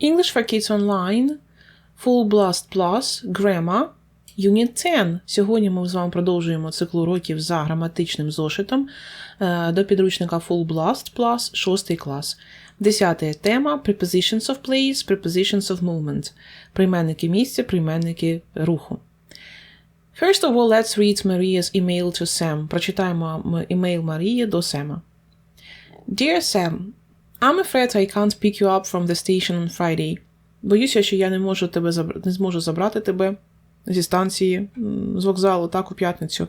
English for Kids Online, Full Blast Plus, Grammar, Unit 10. Сьогодні ми з вами продовжуємо цикл уроків за граматичним зошитом е, до підручника Full Blast Plus, 6 клас. Десята тема Prepositions of place, Prepositions of movement. Прийменники місця, прийменники руху. First of all, let's read Maria's email to Sam. Прочитаємо імейл Марії до Сема. Dear Sam, I'm afraid I can't pick you up from the station on Friday. Боюся, що я не можу тебе забр... не зможу забрати тебе зі станції з вокзалу так у п'ятницю.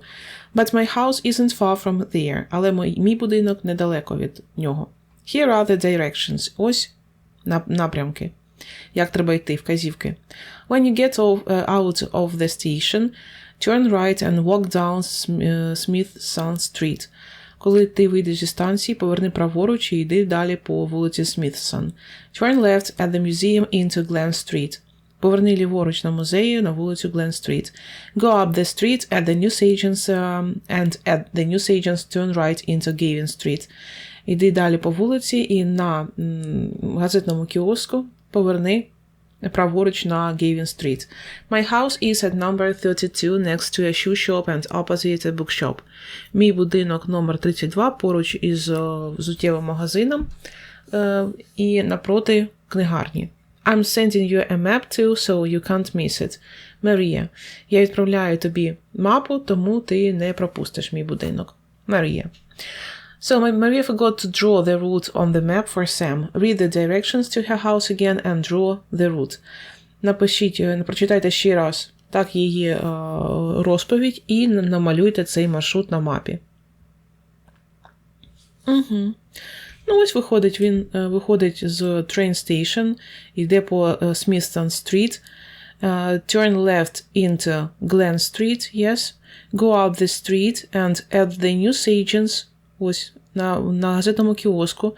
But my house isn't far from there. Але мій, мій будинок недалеко від нього. Here are the directions. Ось нап- напрямки. Як треба йти, вказівки. When you get off, uh, out of the station, turn right and walk down Sm- uh, Smithson Street. Коли ти вийдеш зі станції, поверни праворуч і йди далі по вулиці Смітсон. Turn left at the museum into Glen Street. Поверни ліворуч на музеї на вулицю Glen Street. Go up the street at the Newsagens um, and at the Newsagens turn right into Gavin Street. Іди далі по вулиці і на м, газетному кіоску поверни праворуч на Gavin Street. My house is at number 32 next to a shoe shop and opposite a bookshop. Мій будинок номер 32 поруч із е, взуттєвим магазином е, і напроти книгарні. I'm sending you a map too, so you can't miss it. Марія, я відправляю тобі мапу, тому ти не пропустиш мій будинок. Марія. So Ma- Maria forgot to draw the route on the map for Sam. Read the directions to her house again and draw the route. Напишіть, е, прочитайте ще раз так її е, розповідь і н- намалюйте цей маршрут на мапі. Угу. Ну, ось виходить, він е, виходить з train station, йде по е, Smithson Street, е, turn left into Glen Street, yes, go up the street and at the Newsagens, ось на, на газетному кіоску,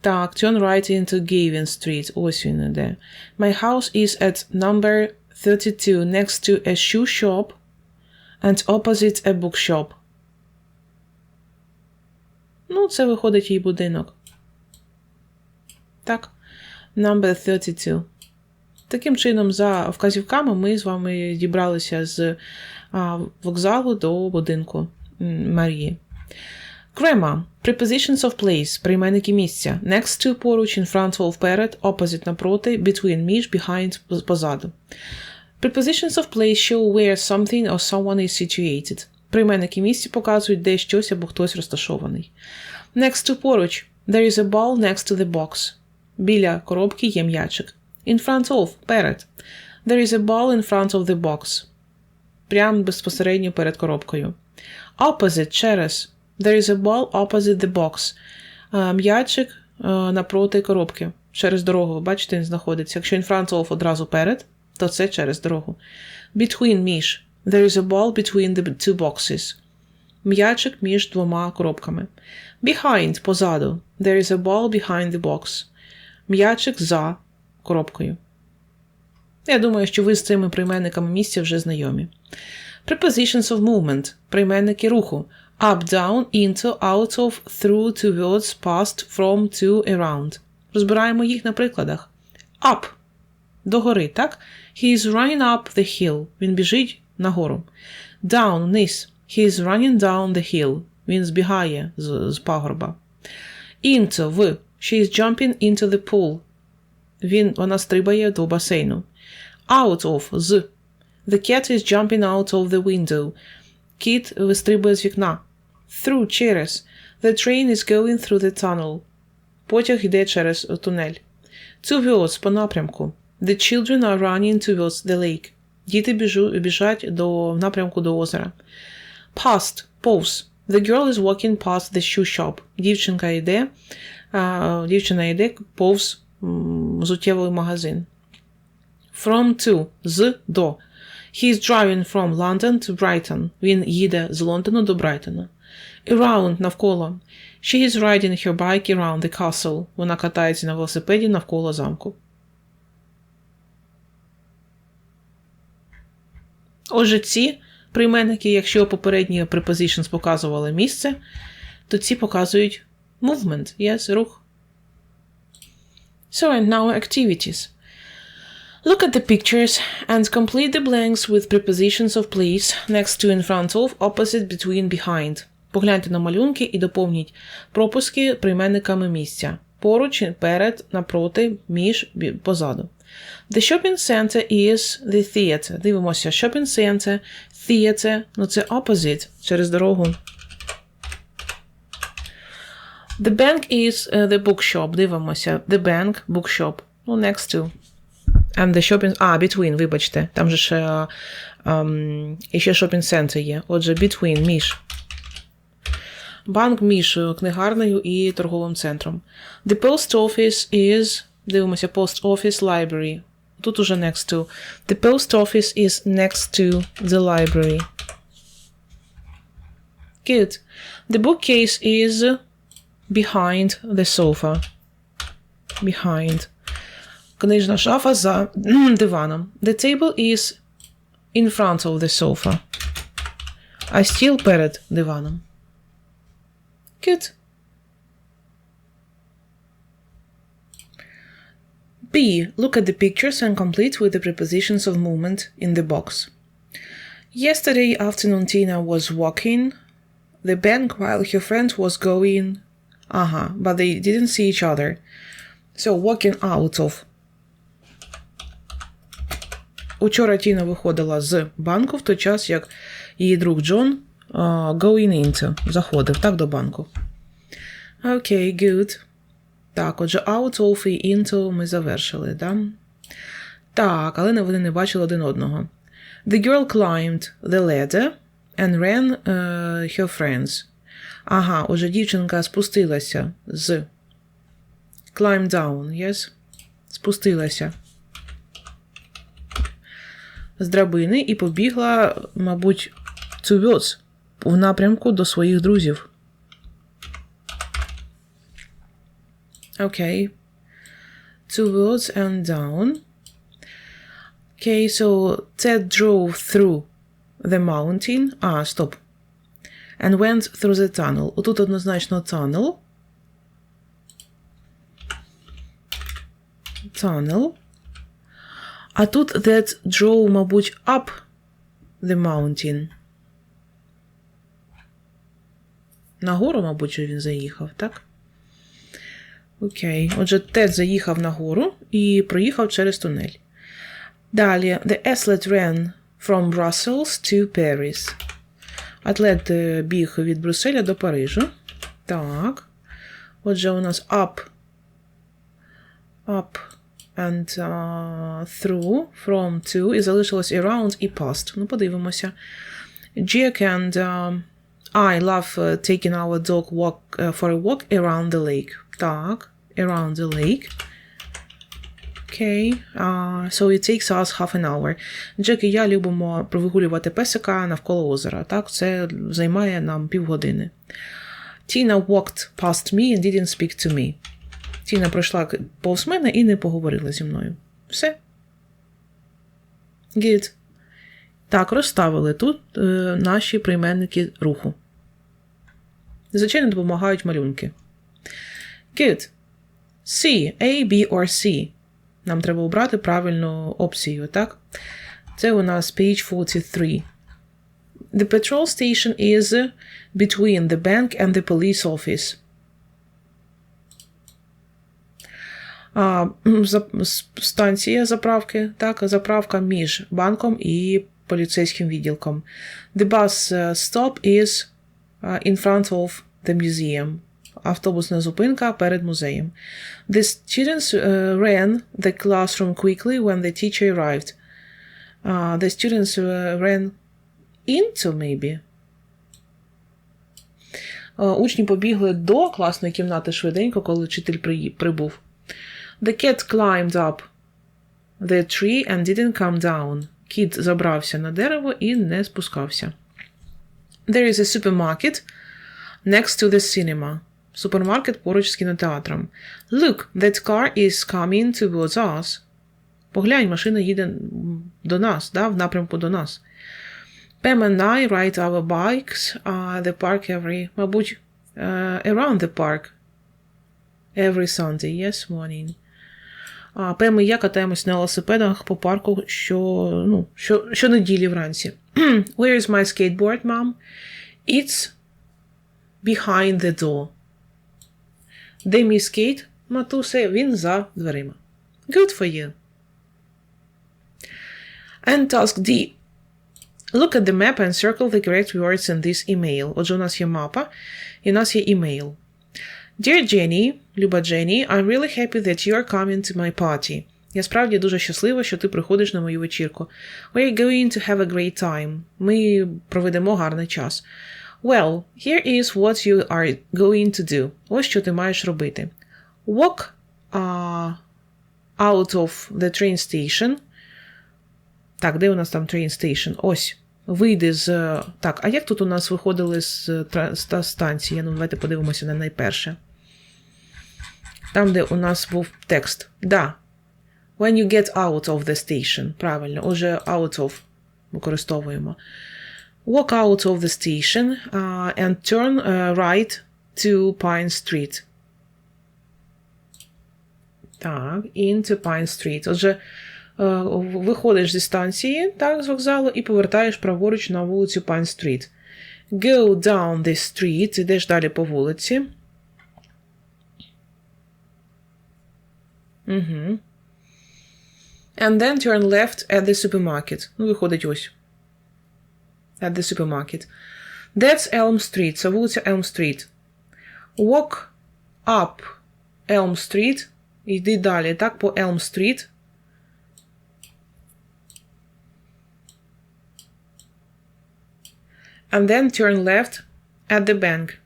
так, turn right into Gavin Street, ось він іде. My house is at number 32 next to a shoe shop and opposite a bookshop. Ну, це виходить її будинок. Так. Number 32. Таким чином, за вказівками, ми з вами дібралися з вокзалу до будинку Марії. Grammar. Prepositions of place. Прийменники місця. Next to поруч, in front of перед, opposite напроти, between між, behind позаду. Prepositions of place show where something or someone is situated. Прийменники місця показують, де щось або хтось розташований. Next to поруч. There is a ball next to the box. Біля коробки є м'ячик. In front of перед. There is a ball in front of the box. Прямо безпосередньо перед коробкою. Opposite через. There is a ball opposite the box. М'ячик напроти коробки. Через дорогу. Бачите, він знаходиться. Якщо front of одразу перед, то це через дорогу. Between між. There is a ball between the two boxes. М'ячик між двома коробками. Behind позаду. There is a ball behind the box. М'ячик за коробкою. Я думаю, що ви з цими прийменниками місця вже знайомі. Prepositions of movement прийменники руху. Up, down, into, out of, through, towards, past, from, to, around. Розбираємо їх на прикладах. Up. Догори, так? He is running up the hill. Він біжить нагору. Down, вниз. He is running down the hill. Він збігає з, з пагорба. Into, в. She is jumping into the pool. Він, вона стрибає до басейну. Out of, з. The cat is jumping out of the window. Кіт вистрибує з вікна. Through, через. The train is going through the tunnel. Потяг йде через тунель. Towards, по напрямку. The children are running towards the lake. Діти біжать до напрямку до озера. Past, повз. The girl is walking past the shoe shop. Дівчинка йде, а, дівчина йде повз взуттєвий магазин. From to, з до. He is driving from London to Brighton. Він їде з Лондону до Брайтона. Around навколо. She is riding her bike around the castle. Вона катається на велосипеді навколо замку. Отже, ці прийменники, якщо попередні prepositions показували місце, то ці показують movement, yes, рух. So, and now activities. Look at the pictures and complete the blanks with prepositions of place next to, in front of, opposite, between, behind. Погляньте на малюнки і доповніть пропуски прийменниками місця. Поруч, перед, напроти, між, позаду. The shopping center is the theater. Дивимося. Shopping center, theater, ну це opposite, через дорогу. The bank is uh, the bookshop. Дивимося. The bank, bookshop. Ну, next to. And the shopping... А, between, вибачте. Там же ще, а, ам, і ще shopping center є. Отже, between, між. Банк між е, книгарнею і торговим центром. The post office is... Дивимося, post office library. Тут уже next to. The post office is next to the library. Good. The bookcase is behind the sofa. Behind. Книжна шафа за кхм, диваном. The table is in front of the sofa. А стіл перед диваном. Good. B. Look at the pictures and complete with the prepositions of movement in the box. Yesterday afternoon, Tina was walking the bank while her friend was going. Ага, but they didn't see each other. So, walking out of. Учора Тіна виходила з банку в той час, як її друг Джон going into заходив так до банку. Окей, okay, good. Так, отже, out of і into ми завершили, да? Так, але вони не бачили один одного. The girl climbed the ladder and ran uh, her friends. Ага, отже, дівчинка спустилася з climb down, yes? Спустилася з драбини і побігла, мабуть, towards, в напрямку до своїх друзів. Okay. Towards and down. Okay, so Ted drove through the mountain. А, стоп. And went through the tunnel. Отут однозначно tunnel. Tunnel. А тут that drove, мабуть, up the mountain. Нагору, мабуть, він заїхав, так? Окей. Отже, Тед заїхав нагору і проїхав через тунель. Далі. The athlete ran from Brussels to Paris. Атлет е, біг від Брюсселя до Парижу. Так. Отже, у нас up. Up and uh, through from to. І залишилось around і past. Ну, подивимося. Jack and um, I love uh, taking our dog walk uh, for a walk around the lake. Так, around the lake. Okay, uh, so it takes us half an hour. Джек і я любимо вигулювати песика навколо озера. Так, це займає нам півгодини. Tina walked past me and didn't speak to me. Тіна пройшла повз мене і не поговорила зі мною. Все. Good. Так, розставили тут е, наші прийменники руху. Звичайно, допомагають малюнки. Good. C. A, B or C. Нам треба обрати правильну опцію, так? Це у нас page 43. The petrol station is between the bank and the police office. А, за- с- станція заправки, так, заправка між банком і поліцейським відділком. The bus uh, stop is uh, in front of the museum. Автобусна зупинка перед музеєм. The students uh, ran the classroom quickly when the teacher arrived. Uh, the students ran into, maybe. Учні побігли до класної кімнати швиденько, коли вчитель прибув. The cat climbed up the tree and didn't come down. Кіт забрався на дерево і не спускався. There is a supermarket next to the cinema. Супермаркет поруч з кінотеатром. Look, that car is coming towards us. Поглянь, машина їде до нас, да, в напрямку до нас. Pam and I ride our bikes at the park every, мабуть, uh, around the park every Sunday, yes, morning. А Пем і я катаємось на велосипедах по парку що, ну, що, щонеділі вранці. Where is my skateboard, mom? It's behind the door. Де мій скейт, матусе? Він за дверима. Good for you. And task D. Look at the map and circle the correct words in this email. Отже, у нас є мапа, і у нас є email. Dear Jenny, Люба Jenny, I'm really happy that you are coming to my party. Я справді дуже щаслива, що ти приходиш на мою вечірку. We are going to have a great time. Ми проведемо гарний час. Well, here is what you are going to do. Ось що ти маєш робити. Walk uh, out of the train station. Так, де у нас там train station? Ось. Вийди з. е, Так, а як тут у нас виходили з е, з та- станції? Ну, давайте подивимося на найперше. Там, де у нас був текст. Да. When you get out of the station. Правильно, уже out of використовуємо. Walk out of the station uh, and turn uh, right to Pine Street. Так, into Pine Street. Отже, виходиш зі станції, так, з вокзалу, і повертаєш праворуч на вулицю Pine Street. Go down this street, ідеш далі по вулиці. Угу. And then turn left at the supermarket. Ну, виходить ось. At the supermarket. That's Elm Street. Це вулиця Elm Street. Walk up Elm Street. Йди далі, так, по Elm Street. And then turn left at the bank.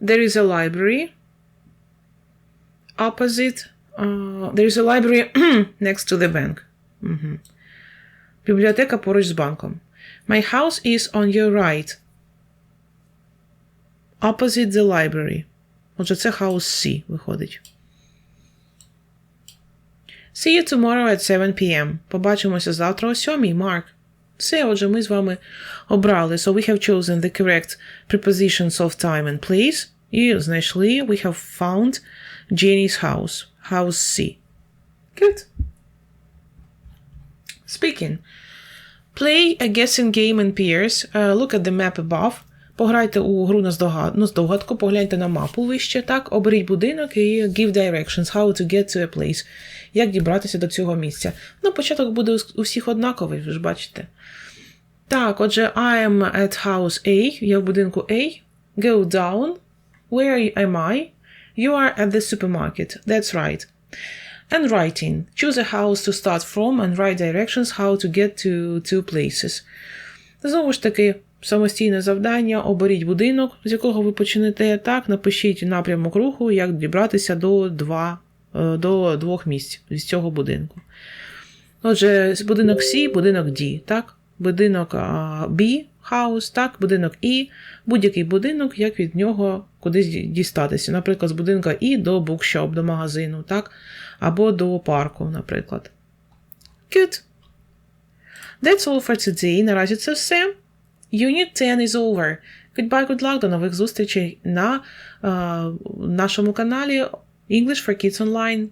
There is a library opposite. Uh, there is a library next to the bank. Мгм. Бібліотека поруч з банком. My house is on your right. Opposite the library. Отже, це house C виходить. See you tomorrow at 7 p.m. Побачимося завтра о 7, Марк. Все, отже, ми з вами обрали. So we have chosen the correct prepositions of time and place. І знайшли, we have found Jenny's house. House C. Good. Speaking. Play a guessing game in pairs. Uh, look at the map above. Пограйте у гру на ну, здогадку, погляньте на мапу вище, так, оберіть будинок і give directions, how to get to a place. Як дібратися до цього місця. Ну, початок буде у всіх однаковий, ви ж бачите. Так, отже, I am at house A, я в будинку A. Go down. Where am I? You are at the supermarket. That's right. And writing. Choose a house to start from and write directions how to get to two places. Знову ж таки, самостійне завдання. Оберіть будинок, з якого ви почнете. Так, напишіть напрямок руху, як дібратися до, два, е, до двох місць з цього будинку. Отже, будинок C, будинок D, так? Будинок B, house, так, будинок І, будь-який будинок, як від нього кудись дістатися. Наприклад, з будинка І до bookshop, до магазину, так? Або до парку, наприклад. Good. That's all for today. Наразі це все. Unit 10 is over. Goodbye, good luck. До нових зустрічей на е, нашому каналі English for Kids Online.